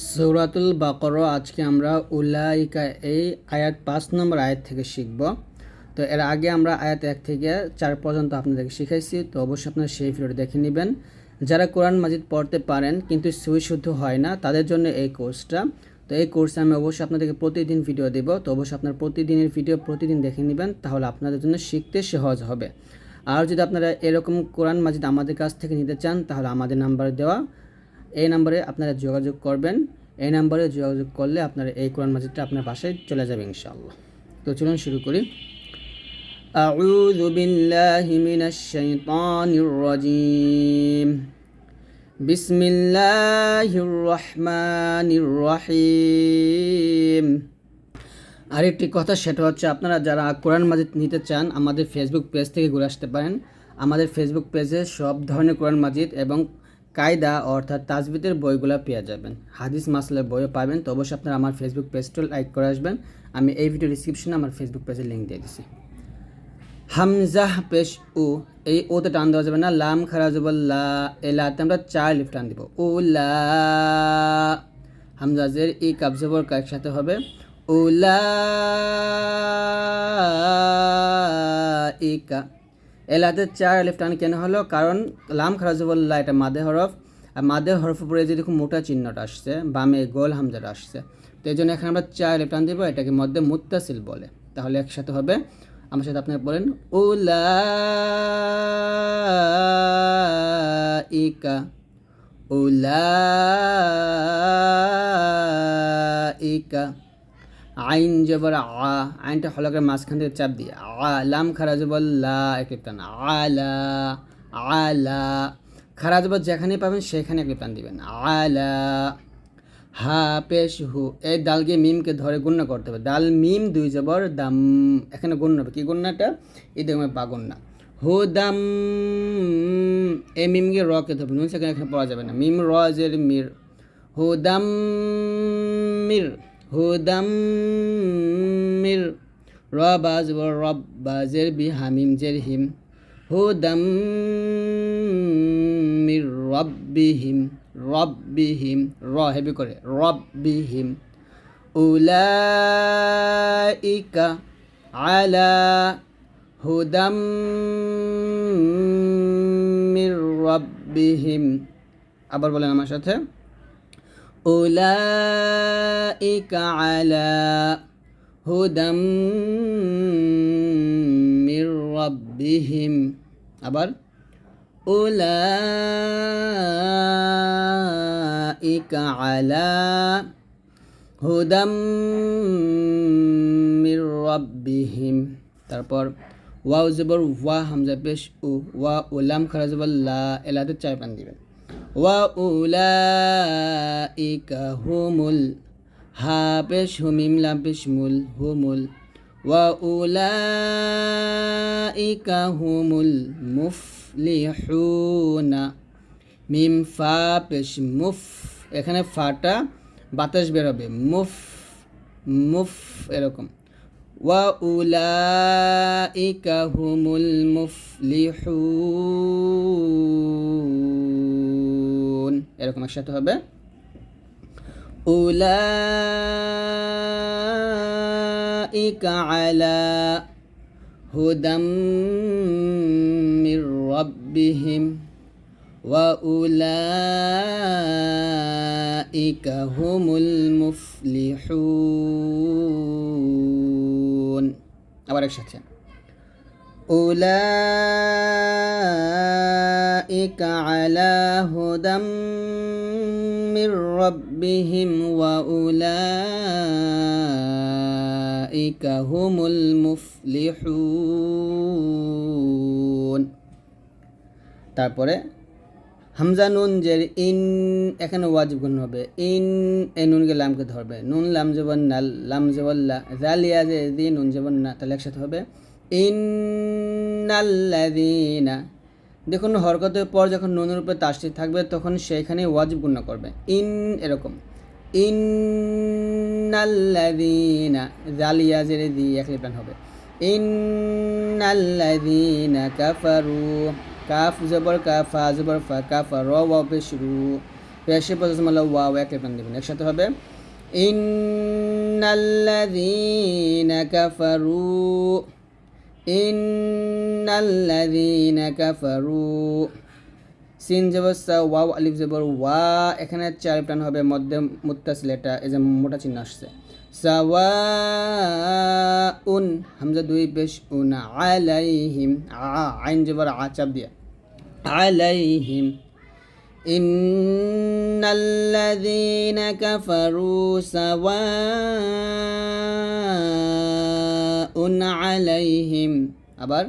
সৌরাতুল বাকর আজকে আমরা উল্লাইকা এই আয়াত পাঁচ নম্বর আয়াত থেকে শিখব। তো এর আগে আমরা আয়াত এক থেকে চার পর্যন্ত আপনাদেরকে শিখাইছি, তো অবশ্যই আপনারা সেই ভিডিওটি দেখে নেবেন। যারা কোরআন মাজিদ পড়তে পারেন কিন্তু সুই শুদ্ধ হয় না, তাদের জন্য এই কোর্সটা। তো এই কোর্সে আমি অবশ্যই আপনাদেরকে প্রতিদিন ভিডিও দেব, তো অবশ্যই আপনার প্রতিদিনের ভিডিও প্রতিদিন দেখে নেবেন, তাহলে আপনাদের জন্য শিখতে সহজ হবে। আর যদি আপনারা এরকম কোরআন মাজিদ আমাদের কাছ থেকে নিতে চান, তাহলে আমাদের নাম্বার দেওয়া। এই নাম্বারে আপনারা যোগাযোগ করবেন এই নাম্বারে যোগাযোগ করলে আপনারা এই কোরআন মাজিদটা আপনার বাসায় চলে যাবে ইনশাআল্লাহ তো চলুন শুরু করি أعوذ بالله من الشيطان الرجيم بسم الله الرحمن الرحيم আরেকটি কথা সেটা হচ্ছে আপনারা যারা কোরআন মাজিদ নিতে চান আমাদের ফেসবুক পেজ থেকে ঘুরে আসতে পারেন আমাদের ফেসবুক পেজে সব ধরনের কোরআন মাজিদ এবং কায়দা অর্থাৎ তাজবিদের বইগুলো পেয়ে যাবেন। হাদিস মাসলার বইও পাবেন, তো অবশ্যই আপনারা আমার ফেসবুক পেজটা লাইক করে আসবেন। আমি এই ভিডিও ডিসক্রিপশনে আমার ফেসবুক পেজের লিঙ্ক দিয়ে দিছি। হামজাহ পেশ উ, এই ওতে টান দেওয়া যাবে না, লাম খারাজবল্লা এই লাতে আমরা চার লিফ টান দিব। উ, লা হামজাজের ই কাবজবর সাথে হবে। উলা ইকা এলাতে চার আলিফ টান কেন হলো? কারণ লাম খারাজবল্লা এটা মাদে হরফ। আর মাদে হরফ উপরে যে দেখুন মোটা চিহ্নটা আসছে, বামে গোল হামজাটা আসছে, তো এই জন্য এখানে আমরা চার আলিফ টান দিব, এটাকে মধ্যে মুত্তাসিল বলে। তাহলে একসাথে হবে। আমার সাথে আপনারা বলেন উলা ইকা উলা ইকা আইন জবর আ, আইনটা হলকের মাঝখান থেকে চাপ দিয়ে, আ, লাম খারা জবর লা আলা আলা খারা জবর যেখানে পাবেন সেখানে এক টান দিবেন আলা হা, পেশ, হু এই ডালকে মিমকে ধরে গুণ্য করতে হবে ডাল মিম দুই জবর, দাম, এখানে গুণ্য হবে, কি গুণ্যটা এই দেখবে বা গুণ্যা। হু, দাম এই মিমকে রকে ধরবে নুন সেখানে এখানে পড়া যাবে না, মিম র, জের, মির। হু, দাম, মির। হু দাম মির র বাজ রব বাজের বি হামিম জের হিম হু দাম মির রব্বিহিম রব্বিহিম, র হেবি করে, রব্বিহিম। উলাইকা আলা হুদাম মির রব্বিহিম। আবার বলেন আমার সাথে। উলাইকা আলা হুদাম মির রব্বিহিম আবার أولئك على هدى من ربهم তারপর ওয়াও জবর ওয়া হামজা পেশ উ ওয়া উলাম খারা জবর লা এলাতে চার পান দিবেন ওয়া উলাইকা হুমুল হা পেশ হুমিম লাম পেশ মুল হুমুল ওয়া উলাইকা হুমুল মিম ফা পেশ মুফ এখানে ফাটা বাতাস বেরোবে মুফ মুফ এরকম ওয়া উলাইকা হুমুল মুফলিহুন এরকম একসাথে হবে উলাইকা আলা হুদাম মির রব্বিহিম وأولئك هم المفلحون আবার একসাথে أولئك على هدى من ربهم وأولئك هم المفلحون তারপরে হামজা নুন যে ইন এখানে ওয়াজিব গুণ হবে ইন এ নুনকে লামকে ধরবে নুন লাম জবন না লাম জবল্লা জালিয়া যে দি নুন জবন না তাহলে একসাথে হবে ইন নাল্লাদিনা দেখুন, হরকতের পর যখন নুনের উপরে তাসটি থাকবে, তখন সেইখানে ওয়াজিব গুণ করবে। ইন এরকম। ইন নাল্লাদিনা জালিয়া যে দি এক লিপান হবে। ইন্নাল্লাযীনা কাফারু। কাফ জবর কাফা, জবর ফা, কাফা র ওয়া পেশ রু পেশে হলো ওয়াও এক টান দেবেন, একসাথে হবে। ইন্নাল্লাযীনা কাফারু। ইন্নাল্লাযীনা কাফারু সিন জবর সা ওয়াও আলিফ জবর ওয়া এখানে চার টান হবে মধ্যে মুত্তাসিল এটা এই যে মোটা চিহ্ন আসছে সাওয়াউন হামজা দুই পেশ উন আলাইহিম আ আইন জবর আ চাপ দিয়া আলাইহিম إن الذين كفروا سواء عليهم আবার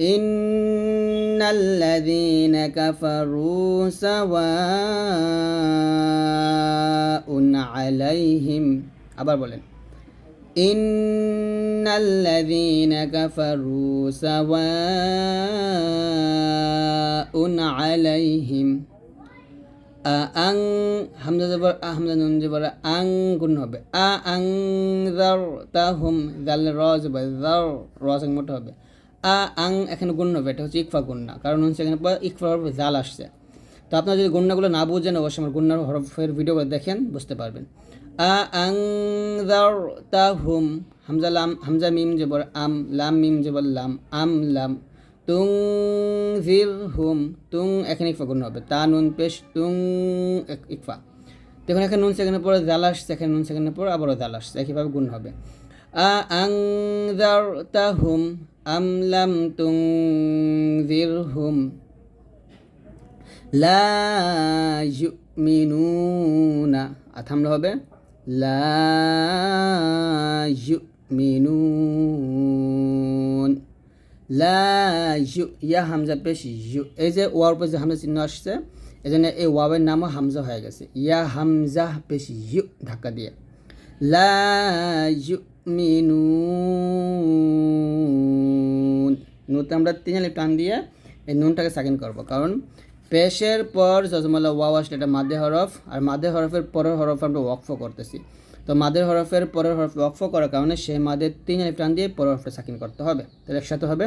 إن الذين كفروا سواء عليهم আবার বলেন إن الذين كفروا سواء عليهم আং হামজা জবর হামজা জবর আং গুণ হবে আ আং জার তা হুম জাল র জবর জার র সঙ্গে মোটা হবে আ আং এখানে গুণ হবে এটা হচ্ছে ইকফা গুণ না কারণ হচ্ছে এখানে ইকফা হরফে জাল আসছে। তো আপনারা যদি গুণনাগুলো না বুঝেন, অবশ্যই আমার গুণনার হরফের ভিডিওগুলো দেখেন, বুঝতে পারবেন। আ আং জার তা হুম, হামজা লাম, হামজা মিম জবর আম, লাম মিম জবর লাম, আম লাম। তুং জির হুম, তুং এখানে ইকফা গুণ হবে। তা নুন পেশ, তুং ইকফা। দেখুন, এখানে নুন সেখানে পরে জাল আসছে, এখানে নুন সেখানে পরে আবারও জাল আসছে, একইভাবে গুণ হবে। আ আং জার তা হুম, আম লাম তুং জির হুম। লা ইউমিনুনা আর থামলে হবে। লা ইউমিনুন। লা ইউ ইয়া হামজা পেশ ইউ এই যে ওয়ার উপর যে হামজা চিহ্ন আসছে, এই জন্য এই ওয়াবের নামও হামজা হয়ে গেছে। ইয়া হামজা পেশ ইউ ধাক্কা দিয়ে। লা ইউ মিনুন নুতে আমরা তিন আলিফ টান দিয়ে এই নুনটাকে সাকিন করব, কারণ পেশের পর জজমাল্লা ওয়াও আসলে এটা মাদে হরফ, আর মাদে হরফের পরের হরফ আমরা ওয়াকফ করতেছি। তো মাদের হরফের পরের হরফ ওয়াকফ করার কারণে সেই মাদের তিন আলিফ টান দিয়ে পরের হরফটা সাকিন করতে হবে তাহলে একসাথে হবে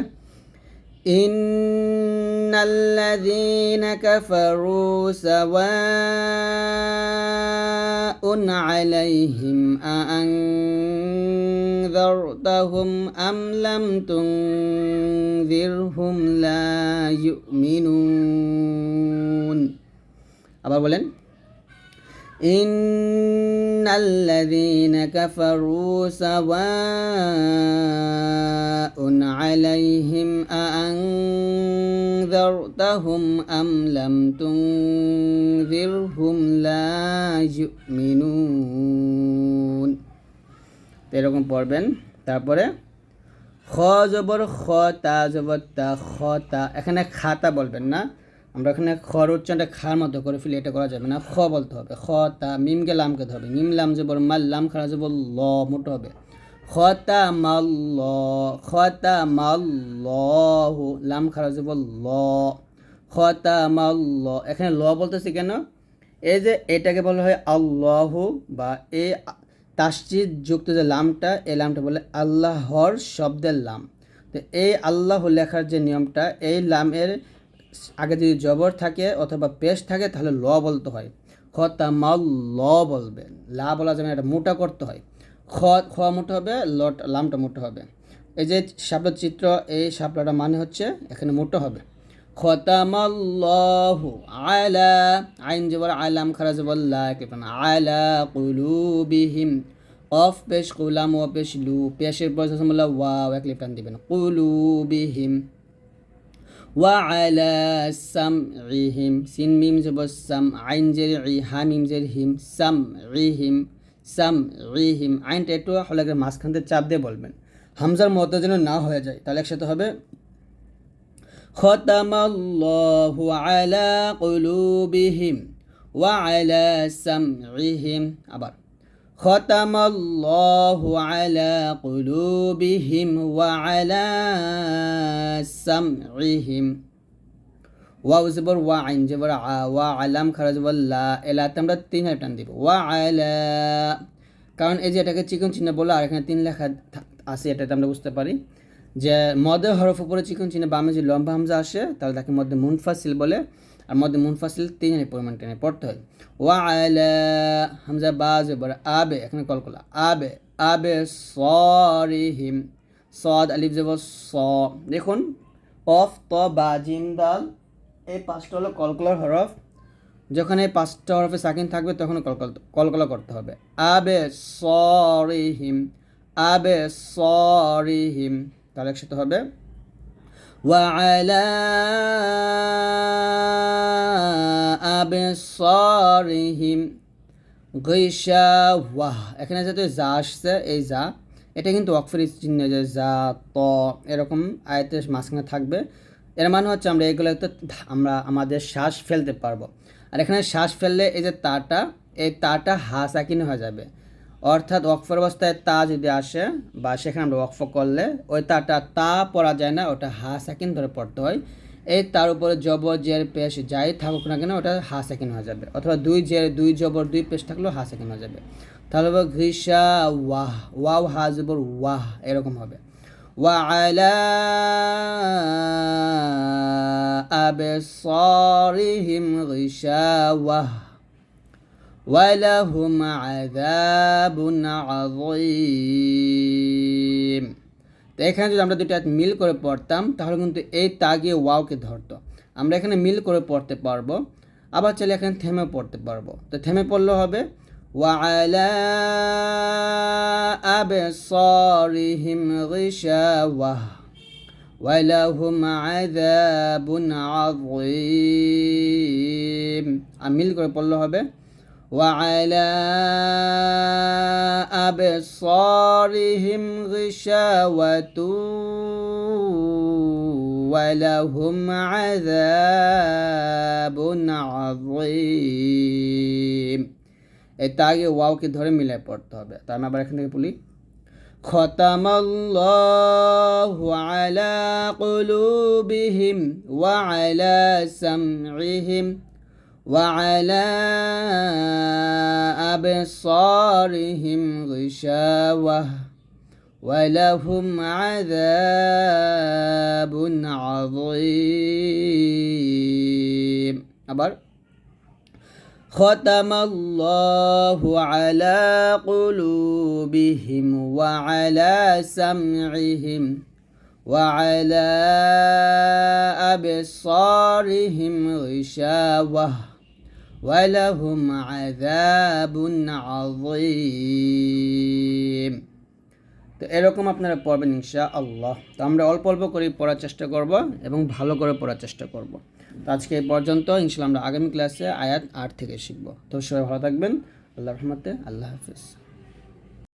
إن الذين كفروا سواء عليهم أأنذرتهم أم لم تنذرهم لا يؤمنون আবার বলেন إن الذين كفروا سواء عليهم أأنذرتهم أم لم تنذرهم لا يؤمنون তো এরকম পড়বেন তারপরে খ জবর খ তা জবর তা খ তা এখানে খাতা বলবেন না আমরা এখানে খর উচ্চারণটা খার মতো করে ফেলি এটা করা যাবে না। খ বলতে হবে। খ তা মিমকে লামকে ধরবে। মিম লাম জবর মাল লাম খারা জবর ল মোটো হবে। খতা মাল ল খতা মাল ল লাম খারা জবর ল। খতা মাল ল। এখানে ল বলতেছি কেন? এই যে এটাকে বলা হয় আল্লাহ বা এ তাসজিদ যুক্ত যে লামটা, এই লামটা বলে আল্লাহর শব্দের লাম। তো এই আল্লাহ লেখার যে নিয়মটা, এই লামের আগে যদি জবর থাকে অথবা পেশ থাকে, তাহলে ল বলতে হয়। খ তামাল ল বলবে। লা বলা যাবে এটা মোটা করতে হয়। খ খ মোটা হবে, লট, লামটা মোটা হবে। এই যে শাপলার চিত্র, এই শাপলাটা মানে হচ্ছে এখানে মোটা হবে। খতামাল্লাহু আলা, আইন জবর আলাম খারা জবর লা কেতন আলা কুলুবিহিম। অফ পেশ কুলাম ও পেশ লু। পেশের পর ওয়াও, এক লিপটান দিবেন। কুলুবিহিম। وعلى سمعهم. سين ميم زبر سم, عين زر عي, ها ميم زر هم سمعهم সামরিহিম আইনটা একটু হলাকের মাঝখান থেকে চাপ দিয়ে বলবেন। হামজার মত যেন না হয়ে যায়, তাহলে একসাথে হবে। খতামাল্লাহু আলা কুলুবিহিম ওয়া আলা সামরিহিম আবার। ختم الله على قلوبهم وعلى سمعهم ওয়াও জবর ওয়া আইন জবর আ ওয়া আলাম খারা জবর লা এলাতে আমরা তিন হাজার টান দিব ওয়া আলা কারণ এই যে এটাকে চিকন চিহ্ন বলে আর এখানে তিন লেখা থা- আছে এটাতে আমরা বুঝতে পারি যে মদে হরফ উপরে চিকন চিহ্ন বামে যে লম্বা হামজা আসে তাহলে তাকে মধ্যে মুনফাসিল বলে আর মধ্যে মুনফাসিল তিন পরিমাণ টেনে পড়তে হয়। ওয়া আলা হামজা বাজ এবার আবে, এখানে কলকলা আবে আবে সরিহিম, সদ, আলিফ যাব স। দেখুন, অফ, ত, বা, জিম, দাল, এই পাঁচটা হলো কলকলার হরফ। যখন এই পাঁচটা হরফে সাকিন থাকবে, তখন কলকল কলকলা করতে হবে। আবে সরিহিম আবে সরিহিম, তাহলে একসাথে হবে وعلى أبصارهم غشاوة এখানে যেহেতু যা আসছে এই যা এটা কিন্তু অক্ষরের চিহ্ন যে যা ত এরকম আয়তের মাঝখানে থাকবে এর মানে হচ্ছে আমরা এগুলোতে আমরা আমাদের শ্বাস ফেলতে পারবো আর এখানে শ্বাস ফেললে এই যে তাটা এই তাটা হা সাকিন হয়ে যাবে অর্থাৎ ওয়াকফের অবস্থায় তা যদি আসে বা সেখানে আমরা ওয়াকফ করলে, ওই তাটা তা পড়া যায় না, ওটা হা সাকিন ধরে পড়তে হয়। এই তার উপরে জবর, জের, পেশ যাই থাকুক না কেন, ওটা হা সাকিন হয়ে যাবে। অথবা দুই জের, দুই জবর, দুই পেশ থাকলেও হা সাকিন হয়ে যাবে। তাহলে হবে ঘৃষা ওয়াহ, ওয়াও, হা, জবর, ওয়াহ, এরকম হবে। ওয়া আলা আবসারিহিম ঘিশাওয়াহ ولهم عذاب عظيم তো এখানে যদি আমরা দুটো মিল করে পড়তাম তাহলে কিন্তু এই তাগিয়ে ওয়াওকে ধরতো আমরা এখানে মিল করে পড়তে পারবো আবার চাইলে এখানে থেমে পড়তে পারবো তো থেমে পড়লে হবে وعلى أبصارهم غشاوة ولهم عذاب عظيم আর মিল করে পড়লে হবে وعلى أبصارهم غشاوة ولهم عذاب عظيم এটা আগে ওয়াওকে ধরে মিলাই পড়তে হবে তা আমি আবার এখান থেকে বলি ختم الله على قلوبهم وعلى سمعهم وعلى أبصارهم غشاوة ولهم عذاب عظيم. أبر. ختم الله على قلوبهم وعلى سمعهم وعلى أبصارهم غشاوة ولهم عذاب عظيم তো এরকম আপনারা পড়বেন ইনশা আল্লাহ তো আমরা অল্প অল্প করে পড়ার চেষ্টা করব এবং ভালো করে পড়ার চেষ্টা করব। তো আজকে এই পর্যন্ত ইনশাল্লাহ আমরা আগামী ক্লাসে আয়াত আট থেকে শিখব। তো সবাই ভালো থাকবেন। আল্লাহ রহমতে আল্লাহ হাফিজ।